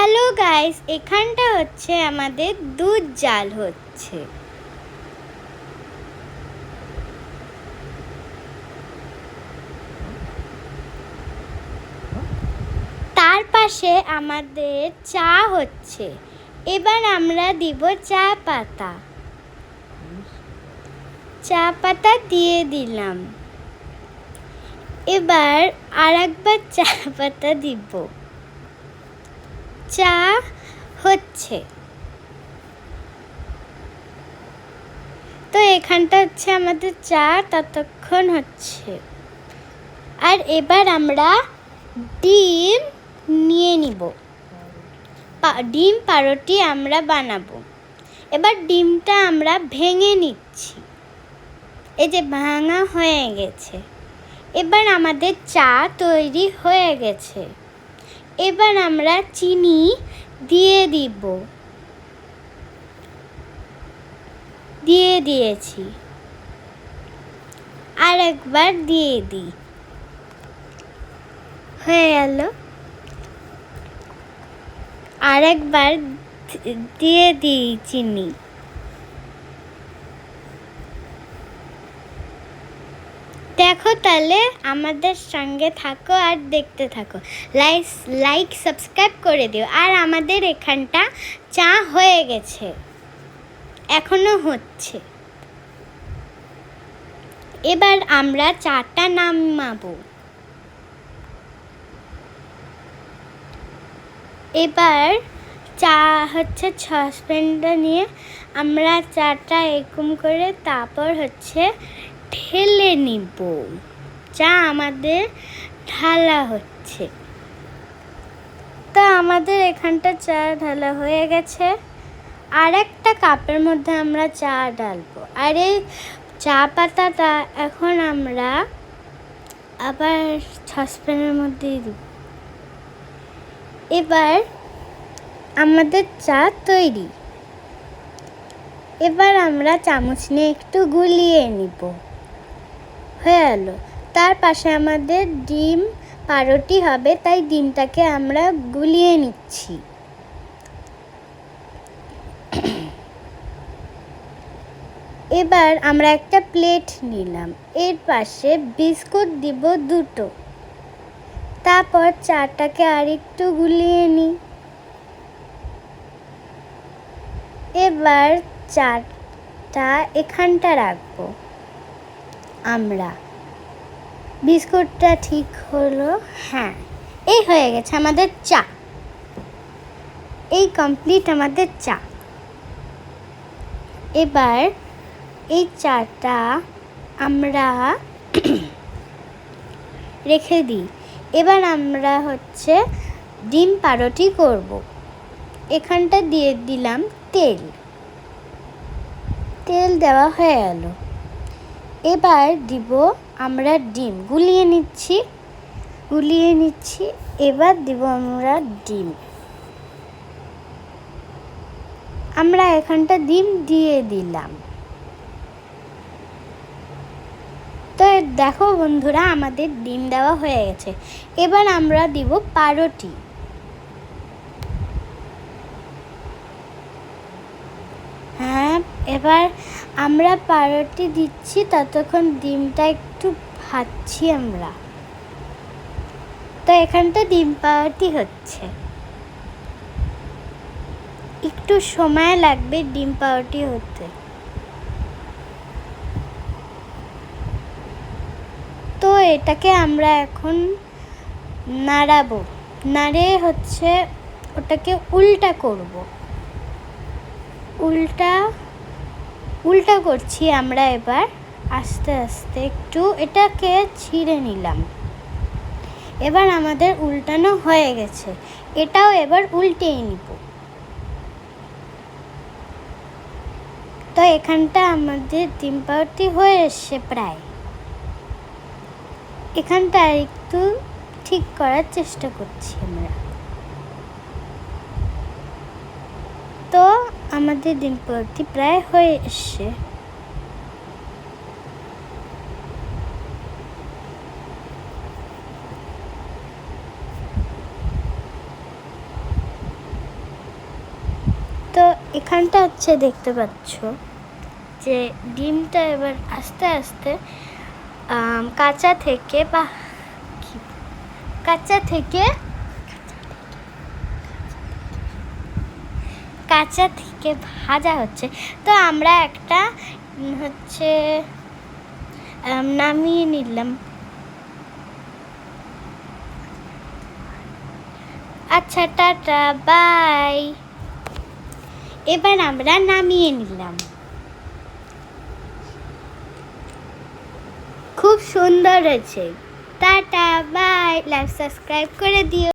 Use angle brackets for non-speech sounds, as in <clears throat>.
Hello guys, এখানটা হচ্ছে আমাদের দুধ জাল হচ্ছে। তার পাশে আমাদের চা হচ্ছে। এবার আমরা দিব চা পাতা। চা পাতা দিয়ে দিলাম। এবার আর একবার চা পাতা দিব। চা হচ্ছে। তো এখানটা হচ্ছে আমাদের চা, ততক্ষণ হচ্ছে। আর এবার আমরা ডিম নিয়ে নিব। ডিম পারোটি আমরা বানাবো। এবার ডিমটা আমরা ভেঙে নিচ্ছি। এই যে ভাঙা হয়ে গেছে। এবার আমাদের চা তৈরি হয়ে গেছে। এবার আমরা চিনি দিয়ে দিব। দিয়ে দিয়েছি। আর একবার দিয়ে দিই। হয়ে গেল। আর একবার দিয়ে দিই চিনি। তাহলে আমাদের সঙ্গে থাকো আর দেখতে থাকো। লাইক লাইক সাবস্ক্রাইব করে দিও। আর আমাদের এখানটা চা হয়ে গেছে। এখনও হচ্ছে। এবার আমরা চাটা নামাবো। এবার চা হচ্ছে সসপ্যানটা নিয়ে আমরা চাটা এরকম করে তারপর হচ্ছে ঠেলে নিব। চা আমাদের ঢালা হচ্ছে। তো আমাদের এখানটা চা ঢালা হয়ে গেছে। আর একটা কাপের মধ্যে আমরা চা ঢালবো। আর এই চা পাতাটা এখন আমরা আবার সসপ্যানের মধ্যেই দিব। এবার আমাদের চা তৈরি। এবার আমরা চামচ নিয়ে একটু গুলিয়ে নিব। হয়ে গেল তার পাশে আমাদের ডিম পারোটি হবে, তাই ডিমটাকে আমরা গুলিয়ে নিচ্ছি। এবার আমরা একটা প্লেট নিলাম। এর পাশে বিস্কুট দিব দুটো। তারপর চাটাকে আরেকটু গুলিয়ে নিই এবার চাটা এখানটা রাখব। আমরা বিস্কুটটা ঠিক হলো। হ্যাঁ এই হয়ে গেছে আমাদের চা। এই কমপ্লিট আমাদের চা। এবার এই চাটা আমরা <clears throat> রেখে দিই। এবার আমরা হচ্ছে ডিম পারোটি করব। এখানটা দিয়ে দিলাম তেল। তেল দেওয়া হয়ে গেল। এবার দিব আমরা ডিম গুলিয়ে নিচ্ছি গুলিয়ে নিচ্ছি, এবার দিব আমরা ডিম। আমরা এখানটা ডিম দিয়ে দিলাম। তো দেখো বন্ধুরা, আমাদের ডিম দেওয়া হয়ে গেছে। এবার আমরা দিব পারোটি। হ্যাঁ এবার আমরা পারোটি দিচ্ছি, ততক্ষণ ডিমটা ভাজছি আমরা। তো এখানটা ডিম পাউরুটি হচ্ছে। একটু সময় লাগবে ডিম পাউরুটি হতে। তো এটাকে আমরা এখন নাড়াবো। নাড়ে হচ্ছে ওটাকে উল্টা করব। উল্টা উল্টা করছি আমরা এবার। আস্তে আস্তে একটু এটাকে ছিঁড়ে নিলাম। এবার আমাদের উল্টানো হয়ে গেছে। এটাও এবার উল্টেই নিব। তো এখানটা আমাদের ডিম পাউরুটি হয়ে এসছে প্রায়। এখানটা একটু ঠিক করার চেষ্টা করছি আমরা। তো আমাদের ডিম পাউরুটি প্রায় হয়ে এসছে। এখানটা হচ্ছে দেখতে পাচ্ছ যে ডিমটা এবার আস্তে আস্তে কাঁচা থেকে বা কাঁচা থেকে কাঁচা থেকে ভাজা হচ্ছে। তো আমরা একটা হচ্ছে নামিয়ে নিলাম। আচ্ছা টাটা, বাই। এবার আমরা নামিয়ে নিলাম। খুব সুন্দর হয়েছে। Tata bye. লাইক সাবস্ক্রাইব করে দিও।